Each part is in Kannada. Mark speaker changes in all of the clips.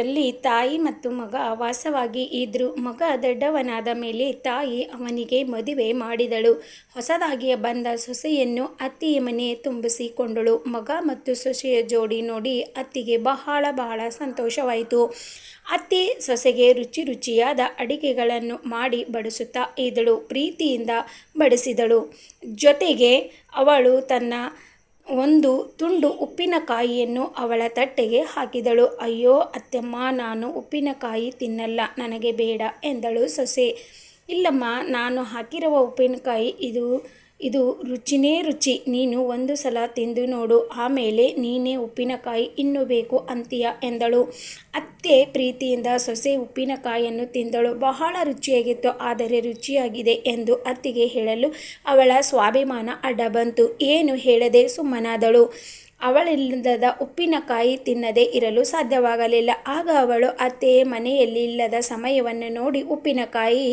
Speaker 1: ಮನೆಯೊಂದರಲ್ಲಿ ತಾಯಿ ಮತ್ತು ಮಗ ವಾಸವಾಗಿ ಇದ್ರು ಮಗ ದೊಡ್ಡವನಾದ ಮೇಲೆ ತಾಯಿ ಅವನಿಗೆ ಮದುವೆ ಮಾಡಿದಳು. ಹೊಸದಾಗಿ ಬಂದ ಸೊಸೆಯನ್ನು ಅತ್ತಿಯ ಮನೆ ತುಂಬಿಸಿಕೊಂಡಳು. ಮಗ ಮತ್ತು ಸೊಸೆಯ ಜೋಡಿ ನೋಡಿ ಅತ್ತಿಗೆ ಬಹಳ ಬಹಳ ಸಂತೋಷವಾಯಿತು. ಅತ್ತೆ ಸೊಸೆಗೆ ರುಚಿ ರುಚಿಯಾದ ಅಡಿಗೆಗಳನ್ನು ಮಾಡಿ ಬಡಿಸುತ್ತಾ ಇದ್ದಳು. ಪ್ರೀತಿಯಿಂದ ಬಡಿಸಿದಳು. ಜೊತೆಗೆ ಅವಳು ತನ್ನ ಒಂದು ತುಂಡು ಉಪ್ಪಿನಕಾಯಿಯನ್ನು ಅವಳ ತಟ್ಟೆಗೆ ಹಾಕಿದಳು. ಅಯ್ಯೋ, ಅತ್ತೆಮ್ಮ, ನಾನು ಉಪ್ಪಿನಕಾಯಿ ತಿನ್ನಲ್ಲ, ನನಗೆ ಬೇಡ ಎಂದಳು ಸೊಸೆ. ಇಲ್ಲಮ್ಮ, ನಾನು ಹಾಕಿರುವ ಉಪ್ಪಿನಕಾಯಿ ಇದು ಇದು ರುಚಿನೇ ರುಚಿ. ನೀನು ಒಂದು ಸಲ ತಿಂದು ನೋಡು. ಆಮೇಲೆ ನೀನೇ ಉಪ್ಪಿನಕಾಯಿ ಇನ್ನೂ ಬೇಕು ಅಂತೀಯ ಎಂದಳು. ಅತ್ತೆ ಪ್ರೀತಿಯಿಂದ ಸೊಸೆ ಉಪ್ಪಿನಕಾಯಿಯನ್ನು ತಿಂದಳು. ಬಹಳ ರುಚಿಯಾಗಿತ್ತು. ಆದರೆ ರುಚಿಯಾಗಿದೆ ಎಂದು ಅತ್ತಿಗೆ ಹೇಳಲು ಅವಳ ಸ್ವಾಭಿಮಾನ ಅಡ್ಡ ಬಂತು. ಏನು ಹೇಳದೆ ಸುಮ್ಮನಾದಳು. ಅವಳಿಲ್ಲದ ಉಪ್ಪಿನಕಾಯಿ ತಿನ್ನದೇ ಇರಲು ಸಾಧ್ಯವಾಗಲಿಲ್ಲ. ಆಗ ಅವಳು ಅತ್ತೆಯೇ ಮನೆಯಲ್ಲಿ ಇಲ್ಲದ ಸಮಯವನ್ನು ನೋಡಿ ಉಪ್ಪಿನಕಾಯಿ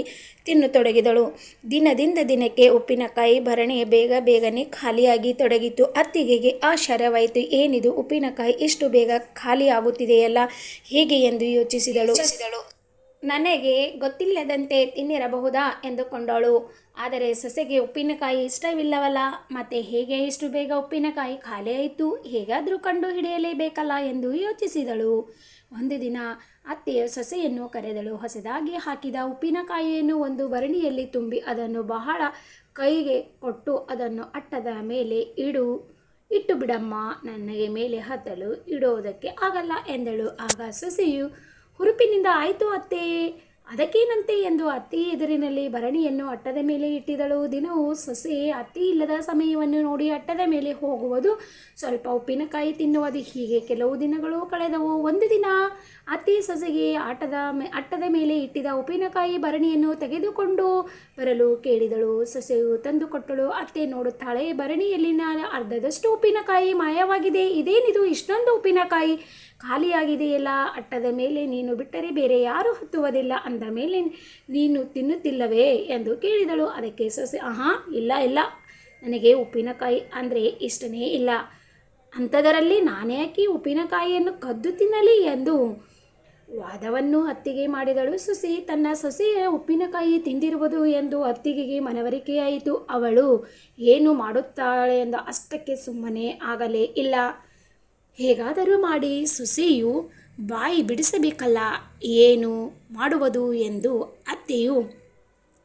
Speaker 1: ತಿನ್ನತೊಡಗಿದಳು. ದಿನದಿಂದ ದಿನಕ್ಕೆ ಉಪ್ಪಿನಕಾಯಿ ಭರಣಿ ಬೇಗ ಬೇಗನೆ ಖಾಲಿಯಾಗಿ ತೊಡಗಿತು ಅತ್ತಿಗೆಗೆ ಆಶ್ಚರ್ಯವಾಯಿತು ಏನಿದು ಉಪ್ಪಿನಕಾಯಿ ಇಷ್ಟು ಬೇಗ ಖಾಲಿಯಾಗುತ್ತಿದೆಯಲ್ಲ, ಹೇಗೆ ಎಂದು ಯೋಚಿಸಿದಳು. ನನಗೆ ಗೊತ್ತಿಲ್ಲದಂತೆ ತಿನ್ನಿರಬಹುದಾ ಎಂದುಕೊಂಡಳು ಆದರೆ ಸೊಸೆಗೆ ಉಪ್ಪಿನಕಾಯಿ ಇಷ್ಟವಿಲ್ಲವಲ್ಲ, ಮತ್ತೆ ಹೇಗೆ ಇಷ್ಟು ಬೇಗ ಉಪ್ಪಿನಕಾಯಿ ಖಾಲಿ ಆಯಿತು, ಹೇಗಾದರೂ ಕಂಡು ಹಿಡಿಯಲೇಬೇಕಲ್ಲ ಎಂದು ಯೋಚಿಸಿದಳು. ಒಂದು ದಿನ ಅತ್ತೆಯ ಸೊಸೆಯನ್ನು ಕರೆದಳು, ಹೊಸದಾಗಿ ಹಾಕಿದ ಉಪ್ಪಿನಕಾಯಿಯನ್ನು ಒಂದು ಭರಣಿಯಲ್ಲಿ ತುಂಬಿ ಅದನ್ನು ಬಹಳ ಕೈಗೆ ಕೊಟ್ಟು ಅದನ್ನು ಅಟ್ಟದ ಮೇಲೆ ಇಡು, ಇಟ್ಟು ಬಿಡಮ್ಮ, ನನಗೆ ಮೇಲೆ ಹತ್ತಲು ಇಡುವುದಕ್ಕೆ ಆಗಲ್ಲ ಎಂದಳು. ಆಗ ಸೊಸೆಯು ಹುರುಪಿನಿಂದ ಆಯಿತು ಅತ್ತೆ. ಅದಕ್ಕೇನಂತೆ ಎಂದು ಅತ್ತೆ ಎದುರಿನಲ್ಲಿ ಭರಣಿಯನ್ನು ಅಟ್ಟದ ಮೇಲೆ ಇಟ್ಟಿದಳು. ದಿನವೂ ಸೊಸೆ ಅತ್ತೆ ಇಲ್ಲದ ಸಮಯವನ್ನು ನೋಡಿ ಅಟ್ಟದ ಮೇಲೆ ಹೋಗುವುದು ಸ್ವಲ್ಪ ಉಪ್ಪಿನಕಾಯಿ ತಿನ್ನುವುದು. ಹೀಗೆ ಕೆಲವು ದಿನಗಳು ಕಳೆದವು. ಒಂದು ದಿನ ಅತ್ತೆ ಸೊಸೆಗೆ ಆಟದ ಅಟ್ಟದ ಮೇಲೆ ಇಟ್ಟಿದ ಉಪ್ಪಿನಕಾಯಿ ಭರಣಿಯನ್ನು ತೆಗೆದುಕೊಂಡು ಬರಲು ಕೇಳಿದಳು. ಸೊಸೆಯು ತಂದುಕೊಟ್ಟಳು. ಅತ್ತೆ ನೋಡುತ್ತಾಳೆ, ಭರಣಿಯಲ್ಲಿನ ಅರ್ಧದಷ್ಟು ಉಪ್ಪಿನಕಾಯಿ ಮಾಯವಾಗಿದೆ. ಇದೇನಿದು? ಇಷ್ಟೊಂದು ಉಪ್ಪಿನಕಾಯಿ ಖಾಲಿಯಾಗಿದೆಯಲ್ಲ. ಅಟ್ಟದ ಮೇಲೆ ನೀನು ಬಿಟ್ಟರೆ ಬೇರೆ ಯಾರೂ ಹತ್ತುವುದಿಲ್ಲ. ಅಂದ ಮೇಲೆ, ನೀನು ತಿನ್ನುತ್ತಿಲ್ಲವೇ? ಎಂದು ಕೇಳಿದಳು. ಅದಕ್ಕೆ ಸೊಸೆ, ಆಹಾ, ಇಲ್ಲ ಇಲ್ಲ. ನನಗೆ ಉಪ್ಪಿನಕಾಯಿ ಅಂದರೆ ಇಷ್ಟನೇ ಇಲ್ಲ. ಅಂಥದರಲ್ಲಿ ನಾನ್ಯಾಕೆ ಉಪ್ಪಿನಕಾಯಿಯನ್ನು ಕದ್ದು ತಿನ್ನಲಿ ಎಂದು ವಾದವನ್ನು ಅತ್ತಿಗೆ ಮಾಡಿದಳು. ಸುಸಿ ತನ್ನ ಸೊಸೆಯ ಉಪ್ಪಿನಕಾಯಿ ತಿಂದಿರುವುದು ಎಂದು ಅತ್ತಿಗೆಗೆ ಮನವರಿಕೆಯಾಯಿತು. ಅವಳು, ಏನು ಮಾಡುತ್ತಾಳೆ ಎಂದು ಅಷ್ಟಕ್ಕೆ ಸುಮ್ಮನೆ ಆಗಲೇ ಇಲ್ಲ. ಹೇಗಾದರೂ ಮಾಡಿ, ಸುಸಿಯು ಬಾಯಿ ಬಿಡಿಸಬೇಕಲ್ಲ, ಏನು ಮಾಡುವುದು? ಎಂದು ಅತ್ತೆಯು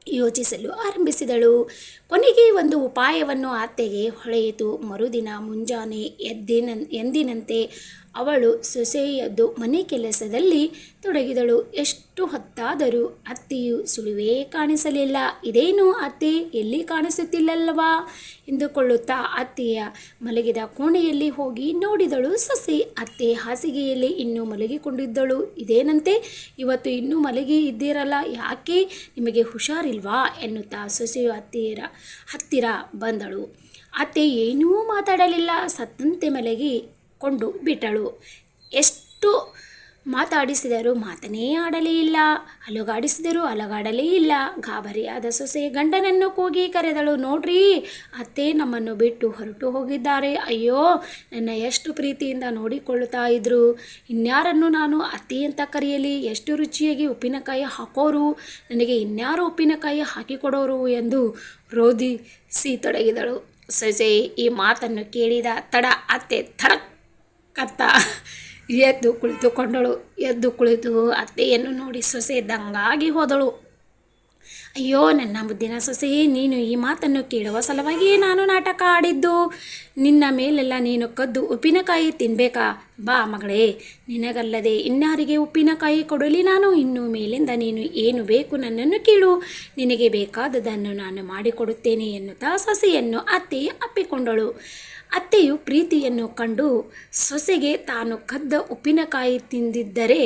Speaker 1: ಯೋಚಿಸಲು ಆರಂಭಿಸಿದಳು. ಕೊನೆಗೆ ಒಂದು ಉಪಾಯವನ್ನು ಅತ್ತೆಗೆ ಹೊಳೆಯಿತು. ಮರುದಿನ ಮುಂಜಾನೆ ಎದ್ದಿನ, ಎಂದಿನಂತೆ ಅವಳು ಸೊಸೆಯದ್ದು ಮನೆ ಕೆಲಸದಲ್ಲಿ ತೊಡಗಿದಳು. ಎಷ್ಟು ಹೊತ್ತಾದರೂ ಅತ್ತೆಯು ಸುಳಿವೇ ಕಾಣಿಸಲಿಲ್ಲ. ಇದೇನು ಅತ್ತೆ? ಎಲ್ಲಿ ಕಾಣಿಸುತ್ತಿಲ್ಲಲ್ವಾ ಎಂದುಕೊಳ್ಳುತ್ತಾ ಅತ್ತೆಯ ಮಲಗಿದ ಕೋಣೆಯಲ್ಲಿ ಹೋಗಿ ನೋಡಿದಳು ಸೊಸೆ. ಅತ್ತೆ ಹಾಸಿಗೆಯಲ್ಲಿ ಇನ್ನೂ ಮಲಗಿಕೊಂಡಿದ್ದಳು. ಇದೇನಂತೆ? ಇವತ್ತು ಇನ್ನೂ ಮಲಗಿ ಇದ್ದೀರಲ್ಲ. ಯಾಕೆ? ನಿಮಗೆ ಹುಷಾರಿಲ್ವಾ? ಎನ್ನುತ್ತಾ ಸೊಸೆಯು ಅತ್ತೆಯರ ಹತ್ತಿರ ಬಂದಳು. ಅತ್ತೆ ಏನೂ ಮಾತಾಡಲಿಲ್ಲ. ಸತ್ತಂತೆ ಮಲಗಿ ಕೊಂಡು ಬಿಟ್ಟಳು. ಎಷ್ಟು ಮಾತಾಡಿಸಿದರೂ ಮಾತನೇ ಆಡಲೇ ಇಲ್ಲ. ಅಲುಗಾಡಿಸಿದರೂ ಅಲುಗಾಡಲೇ ಇಲ್ಲ. ಗಾಬರಿಯಾದ ಸೊಸೆ ಗಂಡನನ್ನು ಕೂಗಿ ಕರೆದಳು, ನೋಡ್ರಿ, ಅತ್ತೆ ನಮ್ಮನ್ನು ಬಿಟ್ಟು ಹೊರಟು ಹೋಗಿದ್ದಾರೆ. ಅಯ್ಯೋ, ನನ್ನ ಎಷ್ಟು ಪ್ರೀತಿಯಿಂದ ನೋಡಿಕೊಳ್ಳುತ್ತಾ ಇದ್ರು. ಇನ್ಯಾರನ್ನು ನಾನು ಅತ್ತೆ ಅಂತ ಕರೆಯಲಿ? ಎಷ್ಟು ರುಚಿಯಾಗಿ ಉಪ್ಪಿನಕಾಯಿ ಹಾಕೋರು? ನನಗೆ ಇನ್ಯಾರು ಉಪ್ಪಿನಕಾಯಿ ಹಾಕಿಕೊಡೋರು? ಎಂದು ರೋಧಿಸಿ ತೊಡಗಿದಳು. ಸೊಸೆ ಈ ಮಾತನ್ನು ಕೇಳಿದ ತಡ ಅತ್ತೆ ಥರಕ್ ಕತ್ತ. ಎದ್ದು ಕುಳಿತುಕೊಂಡಳು ಎದ್ದು ಕುಳಿತು ಅತ್ತೆಯನ್ನು ನೋಡಿ ಸೊಸೆ ದಂಗಾಗಿ ಹೋದಳು. ಅಯ್ಯೋ, ನನ್ನ ಮುದ್ದಿನ ಸೊಸೆ, ನೀನು ಈ ಮಾತನ್ನು ಕೇಳುವ ಸಲುವಾಗಿಯೇ ನಾನು ನಾಟಕ ಆಡಿದ್ದು. ನಿನ್ನ ಮೇಲೆಲ್ಲ ನೀನು ಕದ್ದು ಉಪ್ಪಿನಕಾಯಿ ತಿನ್ಬೇಕಾ? ಬಾ ಮಗಳೇ, ನಿನಗಲ್ಲದೆ ಇನ್ನಾರಿಗೆ ಉಪ್ಪಿನಕಾಯಿ ಕೊಡಲಿ ನಾನು. ಇನ್ನು ಮೇಲಿಂದ ನೀನು ಏನು ಬೇಕು ನನ್ನನ್ನು ಕೇಳು. ನಿನಗೆ ಬೇಕಾದದನ್ನು ನಾನು ಮಾಡಿಕೊಡುತ್ತೇನೆ ಎನ್ನುತ್ತಾ ಸೊಸೆಯನ್ನು ಅತ್ತೆ ಅಪ್ಪಿಕೊಂಡಳು. ಅತ್ತೆಯು ಪ್ರೀತಿಯನ್ನು ಕಂಡು ಸೊಸೆಗೆ ತಾನು ಕದ್ದ ಉಪ್ಪಿನಕಾಯಿ ತಿಂದಿದ್ದರೆ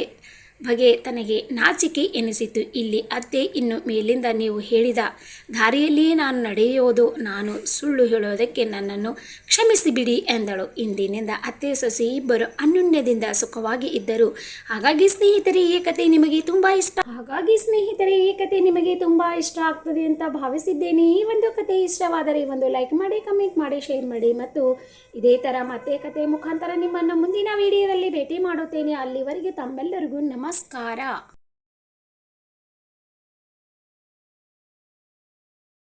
Speaker 1: ಬಗೆ ತನಗೆ ನಾಚಿಕೆ ಎನಿಸಿತು. ಇಲ್ಲಿ ಅತ್ತೆ ಇನ್ನು ಮೇಲಿಂದ ನೀವು ಹೇಳಿದ ದಾರಿಯಲ್ಲಿಯೇ ನಾನು ನಡೆಯೋದು, ನಾನು ಸುಳ್ಳು ಹೇಳೋದಕ್ಕೆ ನನ್ನನ್ನು ಕ್ಷಮಿಸಿಬಿಡಿ ಎಂದಳು. ಇಂದಿನಿಂದ ಅತ್ತೆ ಸೊಸೆ ಇಬ್ಬರು ಅನ್ಯೋನ್ಯದಿಂದ ಸುಖವಾಗಿ ಇದ್ದರು. ಹಾಗಾಗಿ ಸ್ನೇಹಿತರೆ, ಈ ಕತೆ ನಿಮಗೆ ತುಂಬ ಇಷ್ಟ ಹಾಗಾಗಿ ಸ್ನೇಹಿತರೆ, ಈ ಕತೆ ನಿಮಗೆ ತುಂಬ ಇಷ್ಟ ಆಗ್ತದೆ ಅಂತ ಭಾವಿಸಿದ್ದೇನೆ. ಈ ಒಂದು ಕತೆ ಇಷ್ಟವಾದರೆ ಒಂದು ಲೈಕ್ ಮಾಡಿ, ಕಮೆಂಟ್ ಮಾಡಿ, ಶೇರ್ ಮಾಡಿ ಮತ್ತು ಇದೇ ಥರ ಮತ್ತೆ ಕತೆ ಮುಖಾಂತರ ನಿಮ್ಮನ್ನು ಮುಂದಿನ ವಿಡಿಯೋದಲ್ಲಿ ಭೇಟಿ ಮಾಡುತ್ತೇನೆ. ಅಲ್ಲಿವರೆಗೆ ತಮ್ಮೆಲ್ಲರಿಗೂ ನಮಸ್ಕಾರ